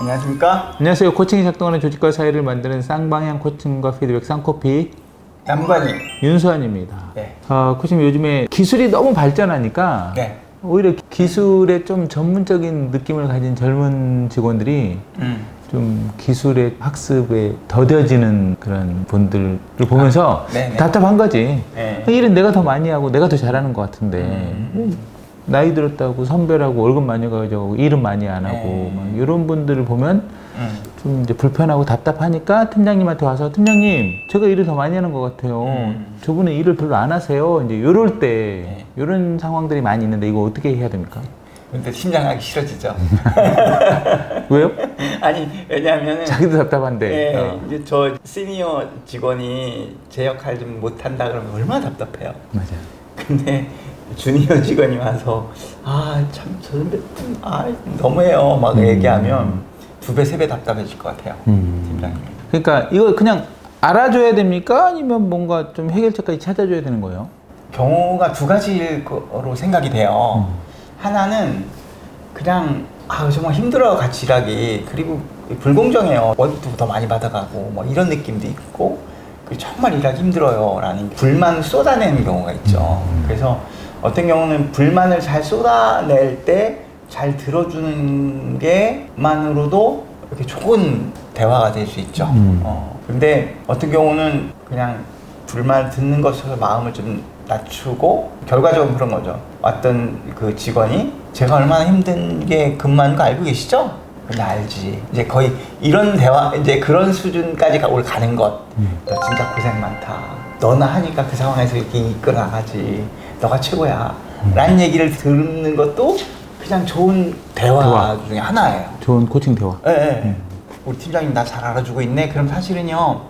안녕하십니까? 안녕하세요. 코칭이 작동하는 조직과 사회를 만드는 쌍방향 코칭과 피드백 쌍코피 양관이. 윤수환입니다. 네. 어, 코칭 요즘에 기술이 너무 발전하니까 네. 오히려 기술에 좀 전문적인 느낌을 가진 젊은 직원들이 음. 좀 기술의 학습에 더뎌지는 그런 분들을 보면서 아, 네네. 답답한 거지. 네. 일은 내가 더 많이 하고 내가 더 잘하는 것 같은데 음. 나이 들었다고 선배라고 월급 많이 가지고 일은 많이 안 하고 네. 막 이런 분들을 보면 음. 좀 이제 불편하고 답답하니까 팀장님한테 와서 팀장님 제가 일을 더 많이 하는 것 같아요. 음. 저분은 일을 별로 안 하세요. 이제 이럴 때 네. 이런 상황들이 많이 있는데 이거 어떻게 해야 됩니까? 근데 팀장하기 싫어지죠. 왜요? 아니 왜냐하면은 자기도 답답한데. 예, 어. 이제 저 시니어 직원이 제 역할 좀 못한다 그러면 얼마나 답답해요. 맞아. 근데 주니어 직원이 와서 아 참 저 선배 아 너무해요 막 음. 얘기하면 두 배 세 배 답답해질 것 같아요 음. 팀장님. 그러니까 이거 그냥 알아줘야 됩니까? 아니면 뭔가 좀 해결책까지 찾아줘야 되는 거예요? 경우가 두 가지일 거로 생각이 돼요. 하나는 그냥 아 정말 힘들어 같이 일하기 그리고 불공정해요 월급도 더 많이 받아가고 뭐 이런 느낌도 있고 그리고 정말 일하기 힘들어요라는 불만을 쏟아내는 경우가 있죠. 그래서 어떤 경우는 불만을 잘 쏟아낼 때 잘 들어주는 게만으로도 이렇게 좋은 대화가 될 수 있죠. 음. 어, 근데 어떤 경우는 그냥 불만 듣는 것으로 마음을 좀 낮추고 결과적으로 그런 거죠. 왔던 그 직원이 제가 얼마나 힘든 게 근무하는 거 알고 계시죠? 근데 알지. 이제 거의 이런 대화 이제 그런 수준까지 가- 올 가는 것. 너 진짜 고생 많다. 너나 하니까 그 상황에서 이렇게 이끌어 나가지. 너가 최고야. 라는 얘기를 듣는 것도 그냥 좋은 대화, 대화. 중에 하나예요. 좋은 코칭 대화. 예, 예. 우리 팀장님 나 잘 알아주고 있네. 그럼 사실은요,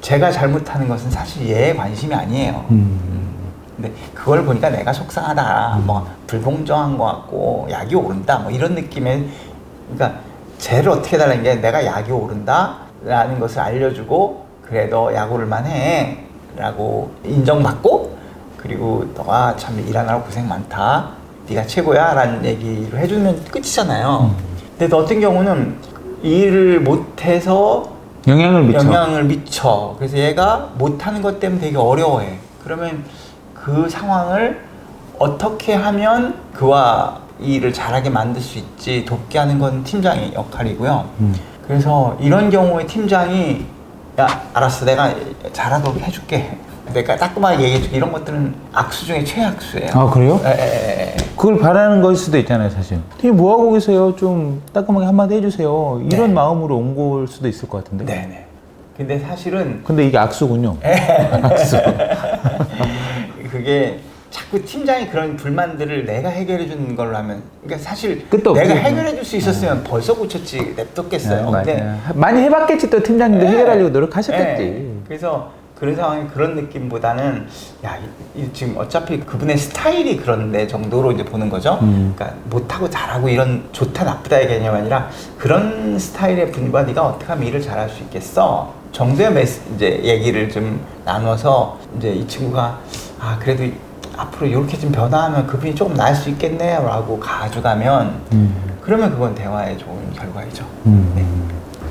제가 잘못하는 것은 사실 얘의 관심이 아니에요. 음. 근데 그걸 보니까 내가 속상하다, 뭐 불공정한 것 같고 약이 오른다, 뭐 이런 느낌의 그러니까 쟤를 어떻게 달라는 게 내가 약이 오른다라는 것을 알려주고 그래 너 약 오를 만 해라고 인정받고 그리고 너가 참 일하느라 고생 많다, 네가 최고야 라는 얘기를 해주면 끝이잖아요. 근데 너 같은 경우는 일을 못해서 영향을 미쳐. 영향을 미쳐. 그래서 얘가 못하는 것 때문에 되게 어려워해. 그러면 그 상황을 어떻게 하면 그와 이 일을 잘하게 만들 수 있지 돕게 하는 건 팀장의 역할이고요. 음. 그래서 이런 경우에 팀장이 야 알았어 내가 잘하도록 해줄게. 내가 따끔하게 얘기해줄게. 이런 것들은 악수 중에 최악수예요. 아 그래요? 에, 에, 에, 에. 그걸 바라는 걸 수도 있잖아요, 사실. 팀뭐 하고 계세요? 좀 따끔하게 한마디 해주세요. 이런 네. 마음으로 온 걸 수도 있을 것 같은데. 네네. 근데 사실은 근데 이게 악수군요. 악수. 그게 자꾸 팀장이 그런 불만들을 내가 해결해 주는 걸로 하면 그러니까 사실 끝도 내가 없지. 해결해 줄 수 있었으면 벌써 고쳤지 냅뒀겠어요. 네, 근데 맞아요. 많이 해봤겠지 또 팀장님도 네. 해결하려고 노력하셨겠지. 네. 그래서 그런 상황에 그런 느낌보다는 야 이, 이 지금 어차피 그분의 스타일이 그런데 정도로 이제 보는 거죠. 음. 그러니까 못하고 잘하고 이런 좋다 나쁘다의 개념이 아니라 그런 스타일의 분과 네가 어떻게 하면 일을 잘할 수 있겠어 정도의 메시, 이제 얘기를 좀 나눠서 이제 이 친구가 아 그래도 앞으로 이렇게 좀 변화하면 그분이 조금 나을 수 있겠네라고 가져가면 음. 그러면 그건 대화의 좋은 결과이죠. 음.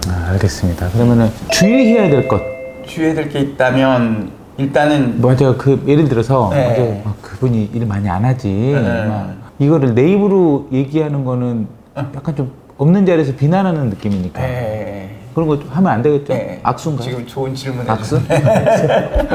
아, 알겠습니다. 그러면은 주의해야 될 것. 주의해야 될 게 있다면 일단은 맞아요. 그 예를 들어서 네. 아, 그분이 일 많이 안 하지. 네. 막 이거를 내 입으로 얘기하는 거는 약간 좀 없는 자리에서 비난하는 느낌이니까 네. 그런 거좀 하면 안 되겠죠? 네. 악수인가요? 지금 좋은 질문 악수? 해주셨네.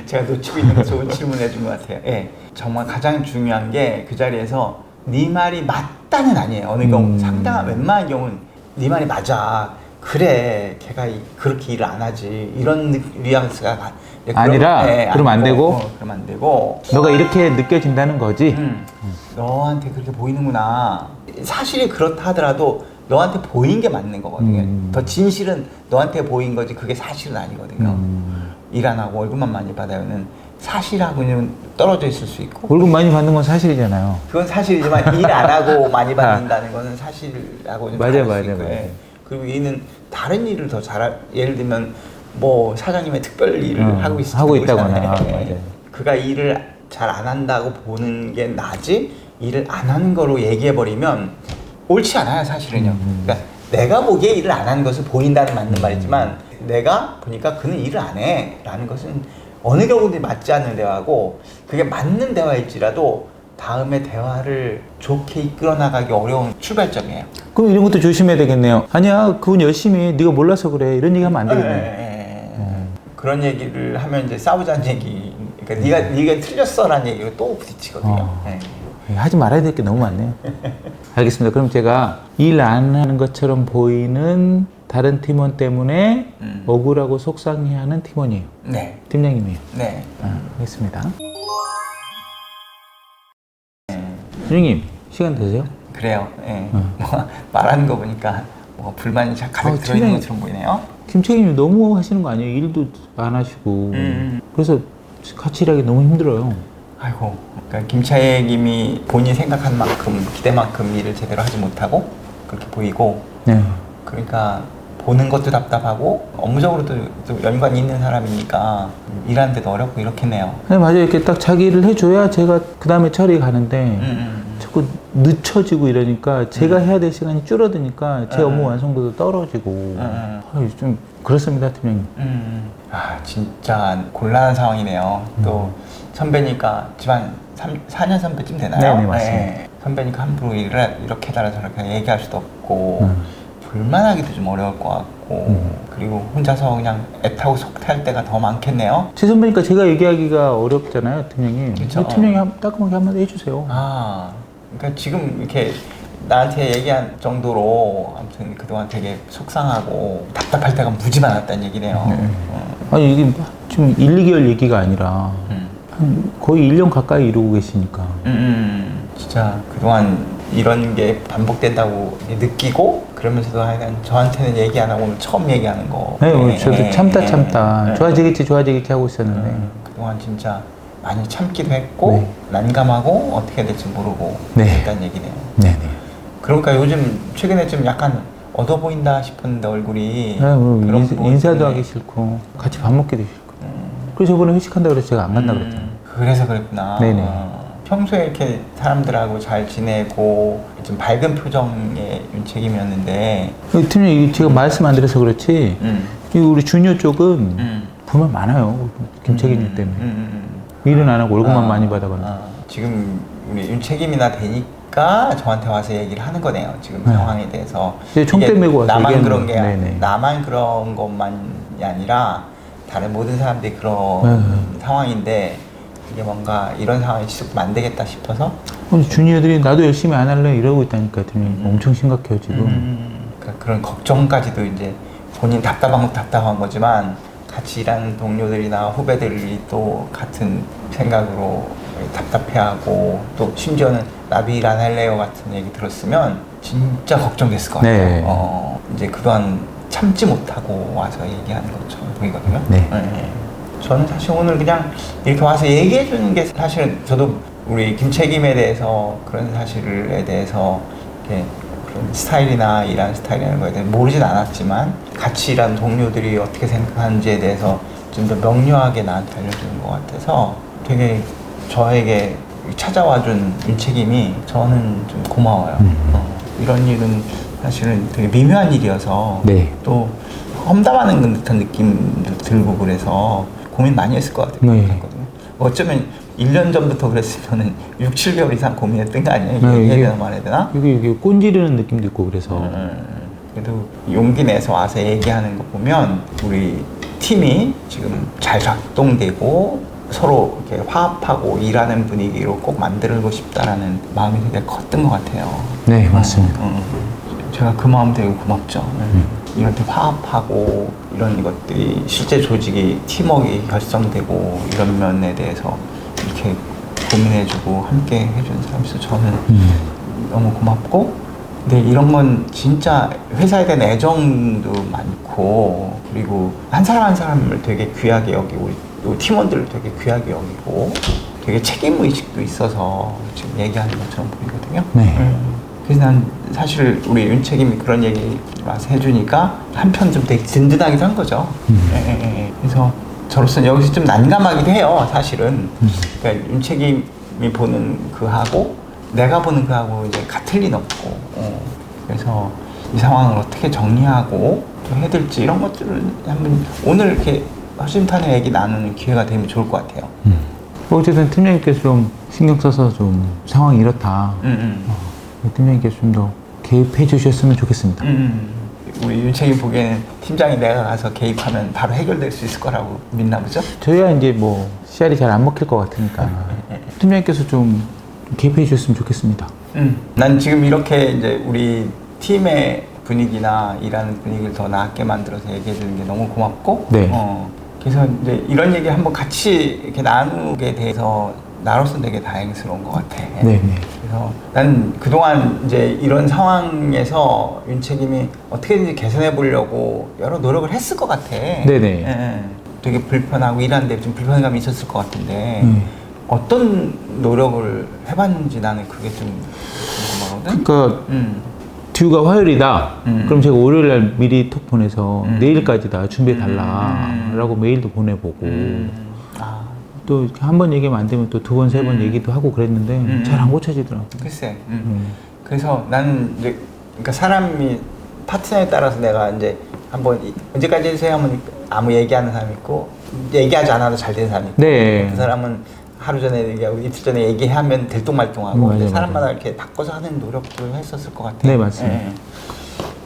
제가 놓치고 있는 거 좋은 질문 해준 것 같아요. 예. 정말 가장 중요한 게 그 자리에서 네 말이 맞다는 아니에요. 어느 경우 음. 상당한 웬만한 경우는 네 말이 맞아. 그래, 걔가 이- 그렇게 일을 안 하지. 이런 느- 뉘앙스가 가- 예, 그럼- 아니라, 그럼 안 아니고, 되고? 어, 그럼 안 되고. 너가 이렇게 느껴진다는 거지. 음, 너한테 그렇게 보이는구나. 사실이 그렇다 하더라도 너한테 보인 게 맞는 거거든요. 음. 더 진실은 너한테 보인 거지 그게 사실은 아니거든요. 음. 일 안 하고 월급만 많이 받아요는 사실하고는 떨어져 있을 수 있고 월급 많이 받는 건 사실이잖아요. 그건 사실이지만 일 안 하고 많이 받는다는 거는 맞아요, 다를 수 맞아요, 있고요. 맞아요. 예. 그리고 얘는 다른 일을 더 잘, 예를 들면 뭐 사장님의 특별 일을 어, 하고 있을 하고 있다거나. 아, 예. 맞아요. 그가 일을 잘 안 한다고 보는 게 나지 일을 안 하는 거로 얘기해 버리면 옳지 않아요 사실은요. 음. 그러니까 내가 보기에 일을 안 하는 것을 보인다는 맞는 말이지만 내가 보니까 그는 일을 안 해라는 것은 어느 경우든 맞지 않는 대화고 그게 맞는 대화일지라도 다음에 대화를 좋게 이끌어 나가기 어려운 출발점이에요. 그럼 이런 것도 조심해야 되겠네요. 아니야, 그건 열심히 해. 네가 몰라서 그래. 이런 얘기 하면 안 되겠네. 예, 예, 예. 그런 얘기를 하면 이제 싸우자는 얘기. 그러니까 네가 네가 틀렸어라는 얘기로 또 부딪히거든요. 어. 예. 하지 말아야 될 게 너무 많네요. 알겠습니다. 그럼 제가 일 안 하는 것처럼 보이는 다른 팀원 때문에 음. 억울하고 속상해하는 팀원이에요. 네, 팀장님이에요. 네. 아, 알겠습니다. 팀장님 시간 되세요? 그래요. 예. 음. 뭐 말하는 거 보니까 뭐 불만이 자- 가득 어, 들어있는 팀장님. 것처럼 보이네요. 팀장님이 너무 하시는 거 아니에요? 일도 안 하시고 음. 그래서 같이 일하기 너무 힘들어요. 아이고, 그러니까 김차익님이 본인이 생각한 만큼 기대만큼 일을 제대로 하지 못하고 그렇게 보이고, 네. 그러니까 보는 것도 답답하고 업무적으로도 또 연관이 있는 사람이니까 일하는데도 어렵고 이렇겠네요. 네 맞아요. 이렇게 딱 자기 일을 해줘야 제가 그 다음에 처리 가는데 음, 음, 자꾸 늦춰지고 이러니까 제가 해야 될 시간이 줄어드니까 제 음. 업무 완성도도 떨어지고 음. 아유, 좀 그렇습니다, 팀장님. 음. 아 진짜 곤란한 상황이네요. 또 선배니까 집안 3, 4년 선배쯤 되나요? 네, 네, 맞습니다. 선배니까 함부로 일을 이렇게 해달라 저렇게 얘기할 수도 없고 음. 불만하기도 좀 어려울 것 같고 음. 그리고 혼자서 그냥 애타고 속탈 때가 더 많겠네요. 제 선배니까 제가 얘기하기가 어렵잖아요, 팀장님. 그쵸. 팀장이 한- 따끔하게 한마디 해주세요. 아 그러니까 지금 이렇게 나한테 얘기한 정도로 아무튼 그동안 되게 속상하고 답답할 때가 무지 많았다는 얘기네요. 네. 어. 아니 이게 지금 1, 2개월 얘기가 아니라 음. 한 거의 1년 가까이 이러고 계시니까. 음, 음, 진짜 그동안 이런 게 반복된다고 느끼고 그러면서도 하여간 저한테는 얘기 안 하고 오늘 처음 얘기하는 거. 네, 오늘 저도 예, 참다 예, 참다 예. 좋아지겠지 좋아지겠지 하고 있었는데 음, 그동안 진짜 많이 참기도 했고 네. 난감하고 어떻게 될지 모르고 네. 했다는 얘기네요. 네 네. 그러니까 요즘 최근에 좀 약간 얻어 보인다 싶었는데 얼굴이 네, 뭐 그런 인사, 인사도. 하기 싫고 같이 밥 먹기도 싫고 음, 그래서 저번에 회식한다 그래서 제가 안 그랬잖아요. 음, 그래서 그랬구나. 네네. 어, 평소에 이렇게 사람들하고 잘 지내고 좀 밝은 표정의 윤책임이었는데 그 팀장님 제가 말씀 안 드려서 그렇지 음, 이 우리 주니어 쪽은 음. 불만 많아요. 김책임님 음, 때문에 음, 일은 안 하고 음. 월급만 아, 많이 받아가지고 아, 지금 우리 윤책임이나 되니까 저한테 와서 얘기를 하는 거네요. 지금 네. 상황에 대해서. 메고 와서 나만 그런 게 거. 네네. 나만 그런 것만이 아니라 다른 모든 사람들이 그런 네. 상황인데 이게 뭔가 이런 상황이 지속되면 안 되겠다 싶어서 아니, 주니어들이 나도 열심히 안 할래 이러고 있다니까 팀장님 엄청 심각해요 지금. 음, 그러니까 그런 걱정까지도 이제 본인 답답한 건 답답한 거지만 같이 일하는 동료들이나 후배들이 또 같은 생각으로 답답해하고 또 심지어는 나도 일안 할래요 같은 얘기 들었으면 진짜 걱정됐을 것 같아요. 네. 어, 이제 그동안 참지 못하고 와서 얘기하는 것처럼 보이거든요. 네. 저는 사실 오늘 그냥 이렇게 와서 얘기해 주는 게 사실은 저도 우리 김책임에 대해서 그런 사실에 대해서 이렇게 그런 스타일이나 일하는 스타일이라는 거에 대해 모르진 않았지만 같이 일하는 동료들이 어떻게 생각하는지에 대해서 좀 더 명료하게 나한테 알려주는 것 같아서 되게 저에게 찾아와 준 윤책임이 저는 좀 고마워요. 음. 어, 이런 일은 사실은 되게 미묘한 일이어서 네. 또 험담하는 듯한 느낌도 들고 그래서 고민 많이 했을 것 같아요. 네. 어쩌면 1년 전부터 그랬으면 6, 7개월 이상 고민했던 거 아니에요? 네, 이게 해야 되나 말해야 되나? 이게 이게 꼰지르는 느낌도 있고 그래서 음, 그래도 용기 내서 와서 얘기하는 거 보면 우리 팀이 지금 잘 작동되고 서로 이렇게 화합하고 일하는 분위기로 꼭 만들고 싶다라는 마음이 되게 컸던 것 같아요. 네 맞습니다. 음, 제가 그 마음 되게 고맙죠. 이런 데 화합하고 이런 것들이 실제 조직이 팀워크가 결성되고 이런 면에 대해서 이렇게 고민해주고 함께 해주는 사람 있어 저는 음. 너무 고맙고 근데 이런 건 진짜 회사에 대한 애정도 많고 그리고 한 사람 한 사람을 되게 귀하게 여기고 팀원들을 되게 귀하게 여기고 되게 책임 의식도 있어서 지금 얘기하는 것처럼 보이거든요. 네. 음. 그래서 난 사실 우리 윤책임이 그런 얘기 와서 해주니까 한편 좀 되게 든든하기도 한 거죠. 음. 예, 예, 예. 그래서 저로서는 여기서 좀 난감하기도 해요, 사실은. 음. 그러니까 윤책임이 보는 그하고 내가 보는 그하고 이제 같을 리는 없고. 어. 그래서 이 상황을 어떻게 정리하고 또 해될지 이런 것들을 한번 오늘 이렇게 허심탄회 얘기 나누는 기회가 되면 좋을 것 같아요. 뭐 어쨌든 팀장님께서 좀 신경 써서 좀 상황이 이렇다. 음, 음. 팀장님께서 좀더 개입해 주셨으면 좋겠습니다. 음. 우리 윤책이 보기에는 팀장이 내가 가서 개입하면 바로 해결될 수 있을 거라고 믿나 보죠? 저희야 이제 뭐 씨알이 잘 안 먹힐 것 같으니까 팀장님께서 좀 개입해 주셨으면 좋겠습니다. 음. 난 지금 이렇게 이제 우리 팀의 분위기나 일하는 분위기를 더 나게 만들어서 얘기해 주는 게 너무 고맙고 네. 어, 그래서 이제 이런 얘기 한번 같이 이렇게 나누게 돼서 나로서 되게 다행스러운 것 같아. 네, 네. 그래서 나는 그동안 이제 이런 상황에서 윤책임이 어떻게든지 개선해 보려고 여러 노력을 했을 것 같아. 네네. 예, 되게 불편하고 일하는데 좀 불편감이 있었을 것 같은데 음. 어떤 노력을 해봤는지 나는 그게 좀 궁금하거든. 그러니까 음. 듀가 화요일이다. 음. 그럼 제가 월요일 날 미리 톡 보내서 음. 내일까지 다 준비해 달라라고 음. 메일도 보내보고 음. 아, 또한 번 얘기하면 안 되면 또 두 번 세번 음. 얘기도 하고 그랬는데 음. 잘 안 고쳐지더라고. 글쎄. 음. 음. 그래서 나는 이제 그러니까 사람이 파트너에 따라서 내가 이제 한번 이- 언제까지 해주세요 하면 아무 얘기하는 사람 있고 얘기하지 않아도 잘 되는 사람 있고 네. 그 사람은 하루 전에 얘기하고 이틀 전에 얘기하면 들뚱말뚱하고 음, 맞아요, 사람마다 맞아요. 이렇게 바꿔서 하는 노력도 했었을 것 같아요. 네, 맞습니다. 예.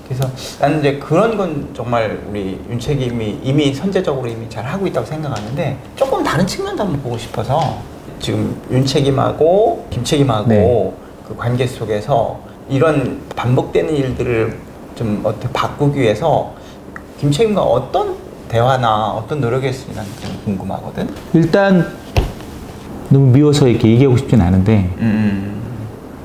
그래서 나는 이제 그런 건 정말 우리 윤책임이 이미 선제적으로 이미 잘 하고 있다고 생각하는데 조금 다른 측면도 한번 보고 싶어서 지금 윤책임하고 김책임하고 네. 그 관계 속에서 이런 반복되는 일들을 좀 어떻게 바꾸기 위해서 김책임과 어떤 대화나 어떤 노력이 난좀 궁금하거든. 일단 너무 미워서 이렇게 얘기하고 싶진 않은데 음,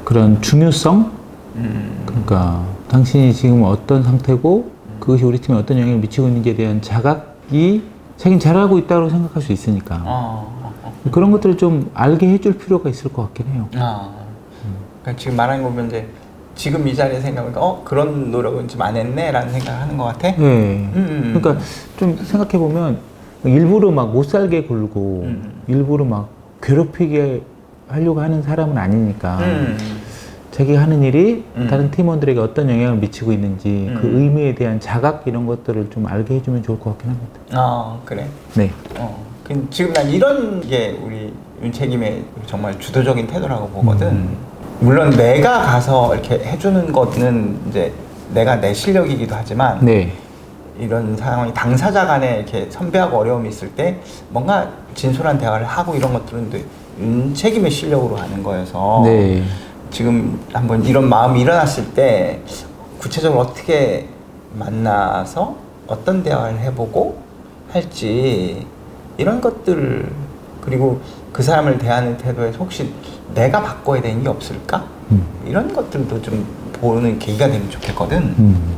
그런 중요성 음, 그러니까 당신이 지금 어떤 상태고 그것이 우리 팀에 어떤 영향을 미치고 있는지에 대한 자각이 자기는 잘하고 있다고 생각할 수 있으니까 어, 어, 어. 그런 것들을 좀 알게 해줄 필요가 있을 것 같긴 해요. 아, 그러니까 지금 말하는 거 보면 이제 지금 이 자리에 생각하니까 어 그런 노력은 좀 안 했네라는 생각을 하는 것 같아. 네. 음, 음. 그러니까 좀 생각해 보면 일부러 막 못 살게 굴고 음. 일부러 막 괴롭히게 하려고 하는 사람은 아니니까 음, 자기가 하는 일이 음. 다른 팀원들에게 어떤 영향을 미치고 있는지 음. 그 의미에 대한 자각 이런 것들을 좀 알게 해주면 좋을 것 같긴 합니다. 아 그래. 네. 어, 그 지금 난 이런 게 우리 윤책임의 정말 주도적인 태도라고 보거든. 음. 물론 내가 가서 이렇게 해주는 거는 이제 내가 내 실력이기도 하지만 네. 이런 상황이 당사자 간에 이렇게 선배하고 어려움이 있을 때 뭔가 진솔한 대화를 하고 이런 것들은 또 윤책임의 실력으로 하는 거여서 네. 지금 한번 이런 마음이 일어났을 때 구체적으로 어떻게 만나서 어떤 대화를 해보고 할지 이런 것들 그리고 그 사람을 대하는 태도에서 혹시 내가 바꿔야 되는 게 없을까? 음. 이런 것들도 좀 보는 계기가 되면 좋겠거든. 음.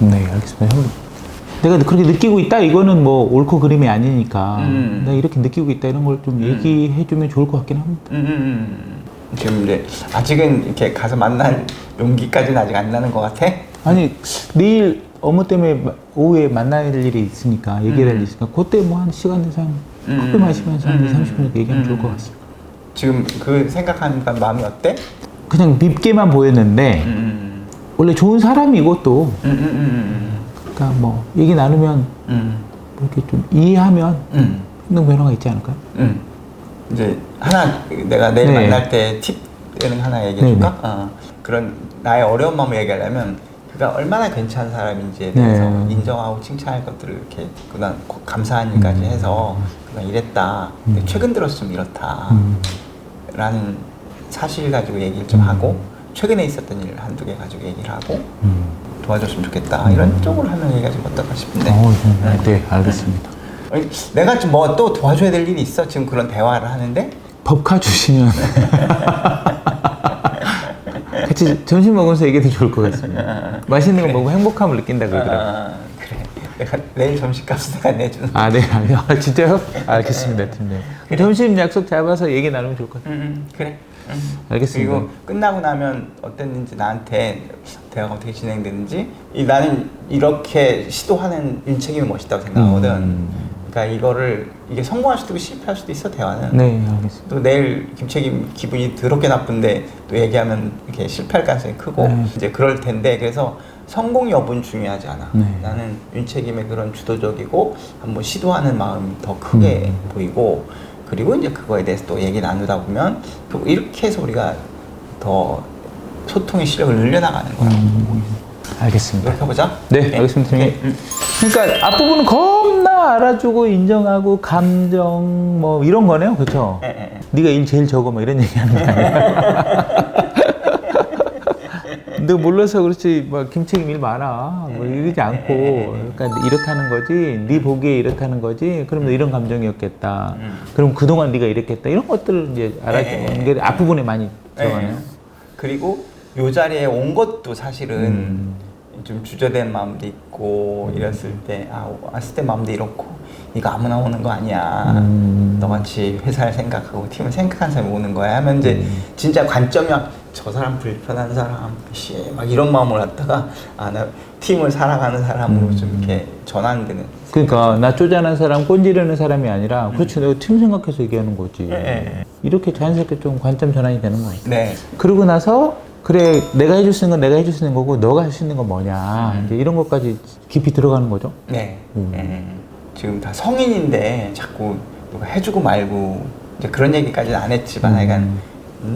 네, 알겠습니다. 형, 내가 그렇게 느끼고 있다 이거는 뭐 옳고 그름이 아니니까 음. 내가 이렇게 느끼고 있다 이런 걸 좀 얘기해주면 좋을 것 같긴 합니다. 음, 음, 음. 지금 이제 아직은 이렇게 가서 만날 용기까지는 아직 안 나는 것 같아. 아니 내일 업무 때문에 마- 오후에 만날 일이 있으니까 얘기를 할 음. 일이 있으니까 그때 뭐 한 시간 한 음. 커피 마시면서 한 음. 30분 얘기하면 좋을 것 음. 같습니다. 지금 그 생각하는 마음이 어때? 그냥 밉게만 보였는데 음, 원래 좋은 사람이고 또 음, 음, 음, 그러니까 뭐 얘기 나누면 음, 뭐 이렇게 좀 이해하면 음, 행동 변화가 있지 않을까요? 음. 이제 하나 내가 내일 네. 만날 때팁 되는 거 하나 얘기해 줄까? 어, 그런 나의 어려운 마음을 얘기하려면 그가 얼마나 괜찮은 사람인지에 대해서 네. 인정하고 칭찬할 것들을 이렇게 그다음 감사한 일까지 음. 해서 그냥 이랬다. 음. 최근 들어서 좀 이렇다. 음. 라는 사실 가지고 얘기를 좀 음. 하고 최근에 있었던 일 한두 개 가지고 얘기를 하고 음. 도와줬으면 좋겠다 이런 쪽으로 하는 얘기가 좀 어떨까 싶은데 어, 네, 네, 알겠습니다. 내가 좀뭐또 도와줘야 될 일이 있어 지금 그런 대화를 하는데 법카 주시면 같이 점심 먹으면서 얘기해도 좋을 것 같습니다. 맛있는 거 먹으면 행복함을 느낀다 그러더라고요. 아, 그래 내가 내일 점심값 내가 내주는 아, 네. 아, 진짜요? 알겠습니다, 팀장. 점심 약속 잡아서 얘기 나누면 좋을 것 같아요. 음, 음, 그래 음. 알겠습니다. 그리고 끝나고 나면 어땠는지 나한테 대화가 어떻게 진행되는지 이, 나는 이렇게 시도하는 윤책임이 멋있다고 생각하거든 음. 그러니까 이거를 이게 성공할 수도 있고 실패할 수도 있어 대화는 네, 알겠습니다. 또 내일 김책임 기분이 더럽게 나쁜데 또 얘기하면 이렇게 실패할 가능성이 크고 네. 이제 그럴 텐데 그래서 성공 여부는 중요하지 않아. 네. 나는 윤책임의 그런 주도적이고 한번 시도하는 마음이 더 크게 음. 보이고 그리고 이제 그거에 대해서 또 얘기 나누다 보면 또 이렇게 해서 우리가 더 소통의 실력을 늘려나가는 거야. 음, 알겠습니다. 해보자. 네, 알겠습니다. 오케이. 음. 그러니까 앞부분은 겁나 알아주고 인정하고 감정 뭐 이런 거네요, 그렇죠? 예, 예, 예. 네가 일 제일 적어 뭐 이런 얘기하는 거 아니야? 너 몰라서 그렇지 뭐 김책임 일 많아 뭐 이러지 않고 그러니까 이렇다는 거지 네 보기에 이렇다는 거지 그럼 너 이런 감정이었겠다 음. 그럼 그동안 네가 이랬겠다 이런 것들을 이제 알아주는 게 앞부분에 많이 들어가네요 예. 그리고 요 자리에 온 것도 사실은 음. 좀 주저된 마음도 있고 이랬을 때 아, 왔을 때 마음도 이렇고 이거 아무나 오는 거 아니야 음. 너같이 회사를 생각하고 팀을 생각하는 사람이 오는 거야 하면 이제 음. 진짜 관점이 막저 사람 불편한 사람 씨막 이런 마음을 갖다가 아나 팀을 살아가는 사람으로 음. 좀 이렇게 전환되는 그러니까 나 쪼잔한 사람 꼰지르는 사람이 아니라 그렇지 내가 팀 생각해서 얘기하는 거지 예, 예. 이렇게 자연스럽게 좀 관점 전환이 되는 거예요 네 그러고 나서 그래 내가 해줄 수 있는 건 내가 해줄 수 있는 거고 너가 할 수 있는 건 뭐냐 이제 이런 것까지 깊이 들어가는 거죠. 네. 음. 예. 지금 다 성인인데 자꾸 누가 해주고 말고 이제 그런 얘기까지는 안 했지만 음. 하여간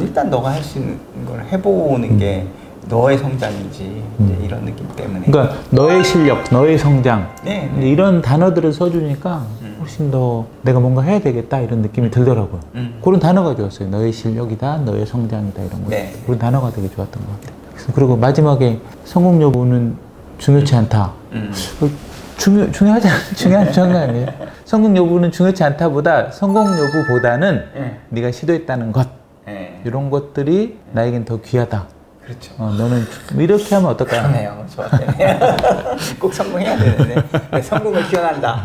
일단 너가 할 수 있는 걸 해보는 게 너의 성장이지 음. 이제 이런 느낌 때문에 그러니까 너의 실력, 너의 성장 네, 이제 이런 단어들을 써주니까 음. 훨씬 더 내가 뭔가 해야 되겠다 이런 느낌이 들더라고요. 음. 그런 단어가 좋았어요. 너의 실력이다, 너의 성장이다 이런 거. 네. 그런 단어가 되게 좋았던 것 같아요. 그리고 마지막에 성공 여부는 중요치 않다. 음. 어, 중요 중요하지 않 중요한 중요한 거 아니에요. 성공 여부는 중요치 않다보다 성공 여부보다는 예. 네가 시도했다는 것 예. 이런 것들이 나에겐 더 귀하다. 그렇죠. 어, 너는 이렇게 하면 어떨까요? 그러네요. 좋았네. 꼭 성공해야 되는데 네, 성공을 기원한다.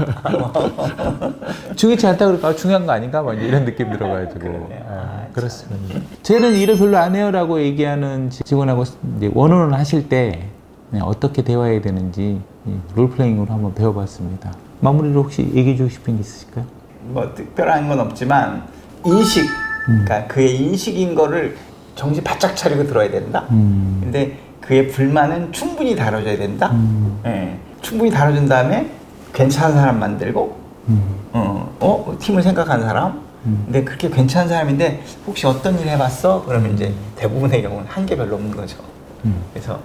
중요치 않다 아, 중요한 거 아닌가? 막 이런 느낌 들어가지고. 아, 아, 그렇습니다. 쟤는 일을 별로 안 해요라고 얘기하는 직원하고 원원을 하실 때 그냥 어떻게 대화해야 되는지 이 롤플레잉으로 한번 배워봤습니다. 마무리로 혹시 얘기해 주고 싶은 게 있으실까요? 뭐 특별한 건 없지만 인식, 그러니까 그의 인식인 거를 정신 바짝 차리고 들어야 된다. 음. 근데 그의 불만은 충분히 다뤄줘야 된다. 음. 예, 충분히 다뤄준 다음에 괜찮은 사람 만들고, 음. 어, 어, 팀을 생각하는 사람. 음. 근데 그렇게 괜찮은 사람인데 혹시 어떤 일 해봤어? 그러면 이제 대부분의 경우는 한 게 별로 없는 거죠. 음. 그래서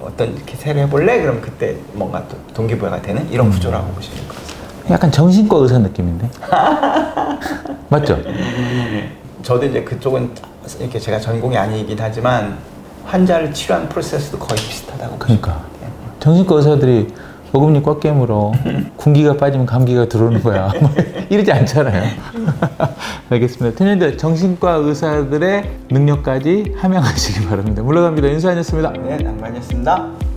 어떤 이렇게 새로 해볼래? 그럼 그때 뭔가 또 동기부여가 되는 이런 음. 구조라고 보시면 될것 같습니다. 약간 정신과 의사 느낌인데 맞죠? 저도 이제 그쪽은 이렇게 제가 전공이 아니긴 하지만 환자를 치료하는 프로세스도 거의 비슷하다고 그러니까. 정신과 의사들이 어금니 꽉 깨물어. 군기가 빠지면 감기가 들어오는 거야. 뭐 이러지 않잖아요. 알겠습니다. 테니들 정신과 의사들의 능력까지 함양하시기 바랍니다. 물러갑니다. 인수아니었습니다. 네, 낭만이었습니다.